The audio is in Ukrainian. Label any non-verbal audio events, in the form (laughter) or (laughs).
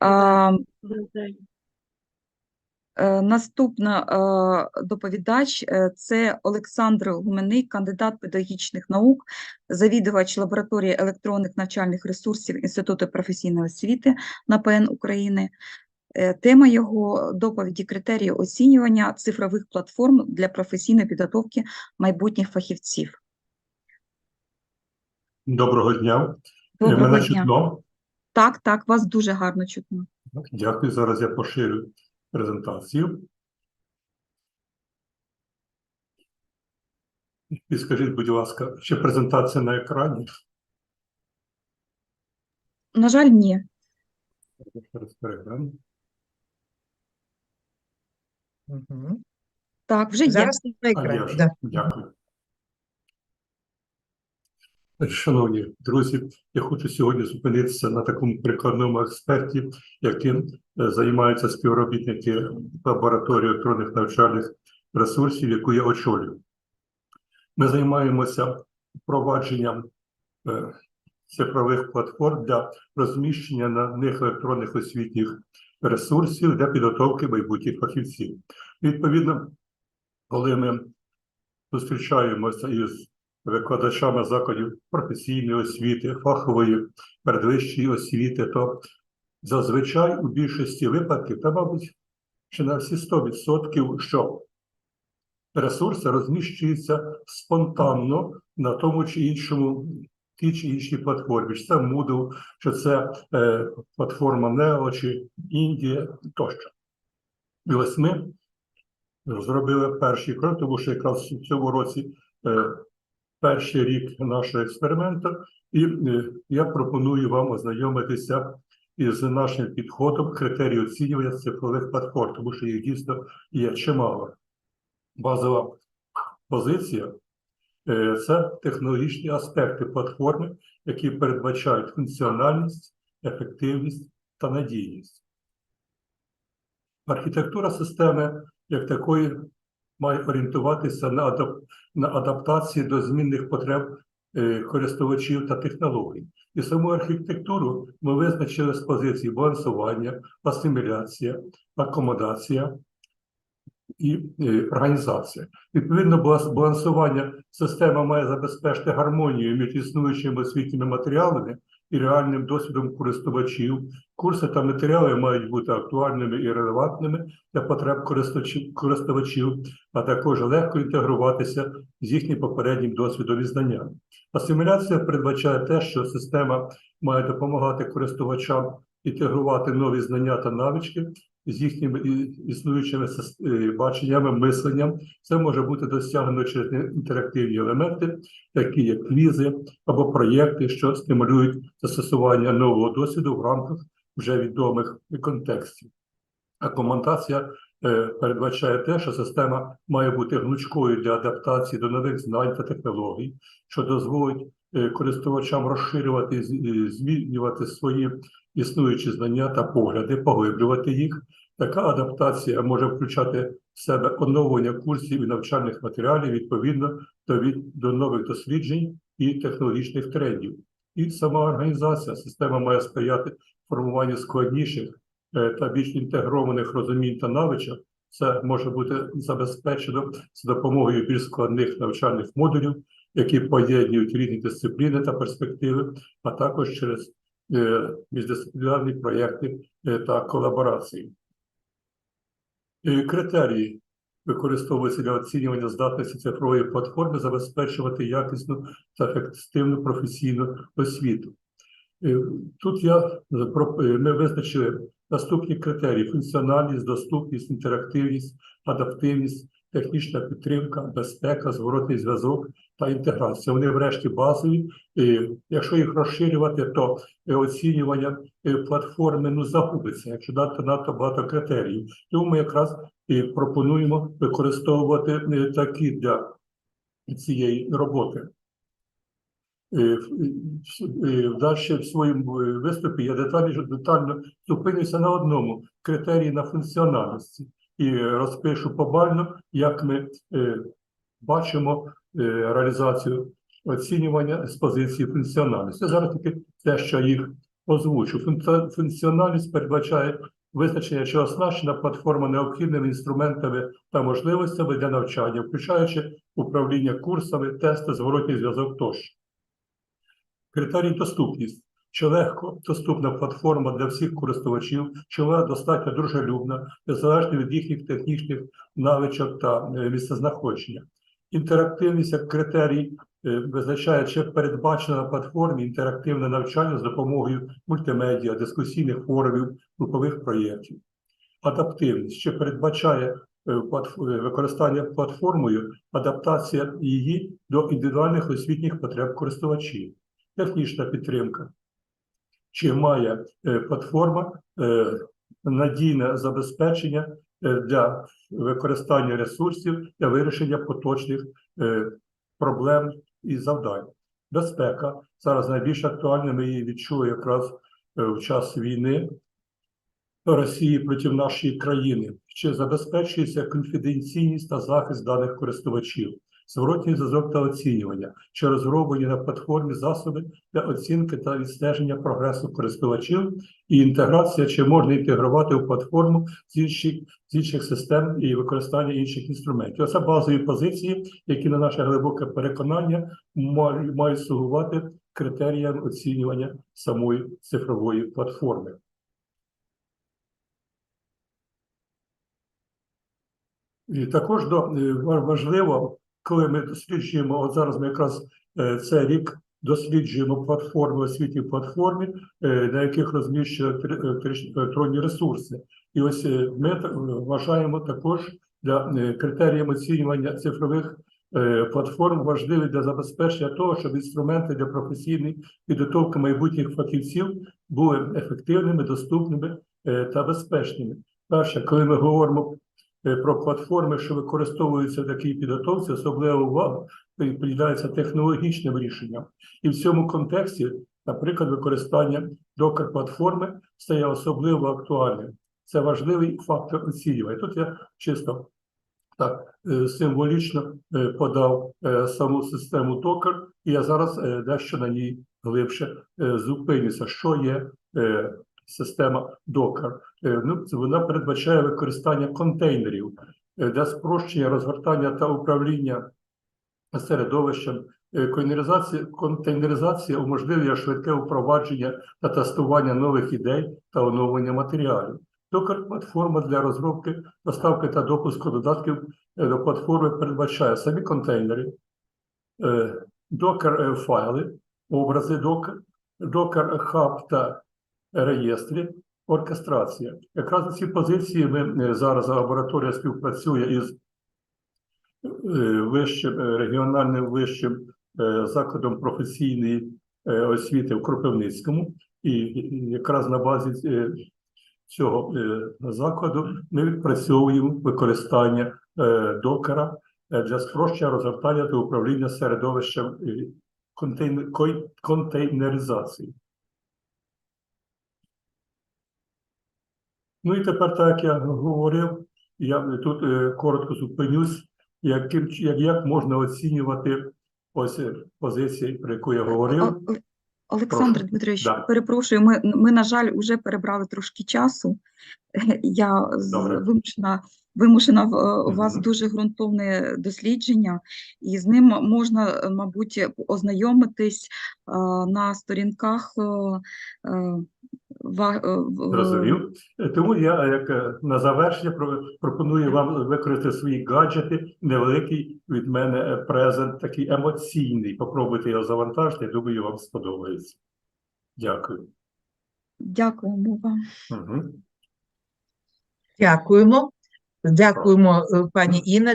А, Е, Наступна е, доповідач е, це Олександр Гуменний, кандидат педагогічних наук, завідувач лабораторії електронних навчальних ресурсів Інституту професійної освіти НАПН України. Е, Тема його доповіді критерії оцінювання цифрових платформ для професійної підготовки майбутніх фахівців. Доброго дня. Доброго Мене дня. чутно. Так, так, вас дуже гарно чутно. Дякую. Зараз я поширю презентацію. І скажіть, будь ласка, чи презентація на екрані? На жаль, ні. Мгм. Так, вже є. Зараз на А, я екрані. Да. Дякую. Шановні друзі, я хочу сьогодні зупинитися на такому прикладному експерті, яким е, займаються співробітники лабораторії електронних навчальних ресурсів, яку я очолюю. Ми займаємося впровадженням е, цифрових платформ для розміщення на них електронних освітніх ресурсів для підготовки майбутніх фахівців. Відповідно, коли ми зустрічаємося із викладачами закладів професійної освіти, фахової передвищої освіти, то зазвичай у більшості випадків, та, мабуть, чи на всі 100%, що ресурси розміщуються спонтанно на тому чи іншому тій чи іншій платформі, чи це Moodle, чи це е, платформа Neo, чи Індія тощо. І ось ми зробили перший крок, тому що якраз в цьому році е, перший рік нашого експерименту, і е, я пропоную вам ознайомитися із нашим підходом критерій оцінювання цифрових платформ, тому що їх дійсно є чимало. Базова позиція е, це технологічні аспекти платформи, які передбачають функціональність, ефективність та надійність. Архітектура системи як такої має орієнтуватися на, адап... на адаптації до змінних потреб е, користувачів та технологій. І саму архітектуру ми визначили з позиції балансування, асиміляція, акомодація і е, організація. Відповідно, балансування система має забезпечити гармонію між існуючими освітніми матеріалами і реальним досвідом користувачів. Курси та матеріали мають бути актуальними і релевантними для потреб користувачів- а також легко інтегруватися з їхнім попереднім досвідом і знанням. Асиміляція передбачає те, що система має допомагати користувачам інтегрувати нові знання та навички з їхніми існуючими е, баченнями, мисленням. Це може бути досягнено через інтерактивні елементи, такі як квізи або проєкти, що стимулюють застосування нового досвіду в рамках вже відомих контекстів. Акоментація е, передбачає те, що система має бути гнучкою для адаптації до нових знань та технологій, що дозволить користувачам розширювати, е, змінювати свої існуючі знання та погляди, поглиблювати їх. Така адаптація може включати в себе оновлення курсів і навчальних матеріалів відповідно до, від, до нових досліджень і технологічних трендів. І сама організація система має сприяти формуванню складніших е, та більш інтегрованих розумінь та навичок. Це може бути забезпечено за допомогою більш складних навчальних модулів, які поєднують різні дисципліни та перспективи, а також через е, міждисциплінарні проєкти е, та колаборації. Е, Критерії використовуються для оцінювання здатності цифрової платформи забезпечувати якісну та ефективну професійну освіту. Тут я ми визначили наступні критерії: функціональність, доступність, інтерактивність, адаптивність, технічна підтримка, безпека, зворотний зв'язок та інтеграція. Вони врешті базові. І якщо їх розширювати, то е, оцінювання е, платформи ну загубиться, якщо дати надто багато критеріїв. Тому ми якраз і пропонуємо використовувати е, такі для цієї роботи. Далі в своєму виступі я детально зупинюся на одному критерії на функціональності і розпишу побально, як ми е, бачимо е, реалізацію оцінювання з позиції функціональності. Зараз тільки те, що їх озвучу. Функціональність передбачає визначення, що оснащена платформа необхідними інструментами та можливостями для навчання, включаючи управління курсами, тести, зворотній зв'язок тощо. Критерій доступність. Чи легко доступна платформа для всіх користувачів, чи вона достатньо дружелюбна, незалежно від їхніх технічних навичок та е, місцезнаходження. Інтерактивність як критерій е, визначає, чи передбачено на платформі інтерактивне навчання з допомогою мультимедіа, дискусійних форумів, групових проєктів. Адаптивність, чи передбачає е, використання платформою, адаптація її до індивідуальних освітніх потреб користувачів. Технічна підтримка. Чи має е, платформа е, надійне забезпечення е, для використання ресурсів для вирішення поточних проблем і завдань? Безпека зараз найбільш актуальна. Ми її відчули якраз в час війни Росії проти нашої країни. Чи забезпечується конфіденційність та захист даних користувачів? Зворотній зв'язок та оцінювання, чи розроблені на платформі засоби для оцінки та відстеження прогресу користувачів і інтеграція, чи можна інтегрувати у платформу з інших, з інших систем і використання інших інструментів. Оце базові позиції, які на наше глибоке переконання мають, мають слугувати критеріям оцінювання самої цифрової платформи. І також до, е, важливо, коли ми досліджуємо, от зараз ми якраз е, це рік досліджуємо платформи, освітні платформи, е, на яких розміщені електронні ресурси. І ось е, ми вважаємо також для критеріям оцінювання цифрових платформ важливі для забезпечення того, щоб інструменти для професійної підготовки майбутніх фахівців були ефективними, доступними та безпечними. Перше, коли ми говоримо про платформи, що використовуються в такій підготовці, особлива увага приділяється технологічним рішенням. І в цьому контексті, наприклад, використання докер-платформи стає особливо актуальним. Це важливий фактор оцінювання. Тут я чисто так е, символічно е, подав е, саму систему Docker, і я зараз е, дещо на ній глибше е, зупинюся. Що є е, система Docker? Е, Ну, вона передбачає використання контейнерів е, для спрощення розгортання та управління середовищем. Контейнеризація, контейнеризація уможливлює швидке впровадження та тестування нових ідей та оновлення матеріалів. Docker платформа для розробки, доставки та допуску додатків е, до платформи передбачає самі контейнери, Docker файли, образи Docker, Docker хаб та реєстри, оркестрація. Якраз на ці позиції ми е, зараз лабораторія співпрацює із е, вищим е, регіональним вищим закладом професійної освіти в Кропивницькому, і якраз на базі цього закладу ми відпрацьовуємо використання докера для спрощення розгортання та управління середовищем контейнеризації. Ну і тепер, так як я говорив, я тут е, коротко зупинюсь, яким, як, як можна оцінювати ось е, позиції, про яку я говорив. Олександр Прошу. Дмитрович, Да. перепрошую, ми, ми, на жаль, вже перебрали трошки часу. (laughs) Я Добре. вимушена, вимушена в е, у вас дуже ґрунтовне дослідження, і з ним можна, мабуть, ознайомитись на сторінках е, е, ва- е, в- Зрозумів. Е, Тому я як е, на завершення пропоную вам використати свої гаджети, невеликий від мене е, презент, такий емоційний. Попробуйте його завантажити, я думаю, вам сподобається. Дякую. Дякуємо вам. Угу. Дякуємо. Дякуємо, е, пані Інна.